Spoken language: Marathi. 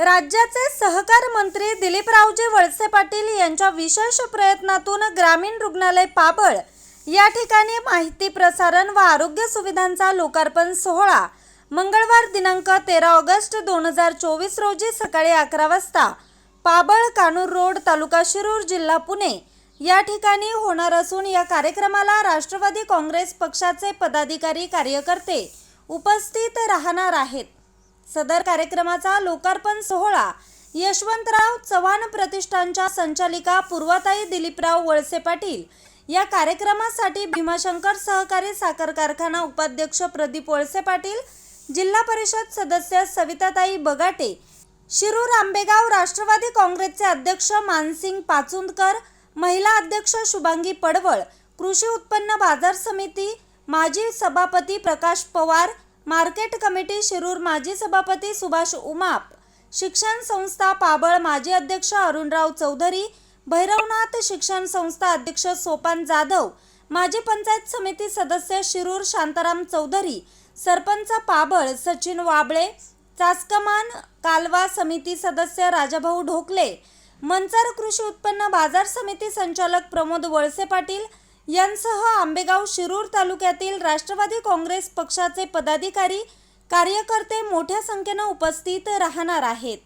राज्याचे सहकार मंत्री दिलीपरावजी वळसे पाटील यांच्या विशेष प्रयत्नातून ग्रामीण रुग्णालय पाबळ या ठिकाणी माहिती प्रसारण व आरोग्य सुविधांचा लोकार्पण सोहळा मंगळवार दिनांक तेरा ऑगस्ट दोन हजार चोवीस रोजी सकाळी अकरा वाजता पाबळ कानूर रोड तालुका शिरूर जिल्हा पुणे या ठिकाणी होणार असून या कार्यक्रमाला राष्ट्रवादी काँग्रेस पक्षाचे पदाधिकारी कार्यकर्ते उपस्थित राहणार आहेत. सदर कार्यक्रमाचा लोकार्पण सोहळा. यशवंतराव चव्हाण प्रतिष्ठानच्या संचालिका पूर्वाताई दिलीपराव वळसे पाटील. या कार्यक्रमासाठी भीमाशंकर सहकारी साखर कारखाना उपाध्यक्ष प्रदीप वळसे पाटील जिल्हा परिषद सदस्य सविताताई बगाटे शिरूर आंबेगाव राष्ट्रवादी काँग्रेसचे अध्यक्ष मानसिंग पाचुंदकर महिला अध्यक्ष शुभांगी पडवळ कृषी उत्पन्न बाजार समिती माजी सभापती प्रकाश पवार मार्केट कमिटी शिरूर माजी सभापती सुभाष उमाप शिक्षण संस्था पाबळ माजी अध्यक्ष अरुणराव चौधरी भैरवनाथ शिक्षण संस्था अध्यक्ष सोपान जाधव माजी पंचायत समिती सदस्य शिरूर शांताराम चौधरी सरपंच पाबळ सचिन वाबळे चासकमान कालवा समिती सदस्य राजाभाऊ ढोकले मंचर कृषी उत्पन्न बाजार समिती संचालक प्रमोद वळसे पाटील यांसह आंबेगाव शिरूर तालुक्यातील राष्ट्रवादी काँग्रेस पक्षाचे पदाधिकारी कार्यकर्ते मोठ्या संख्येनं उपस्थित राहणार आहेत.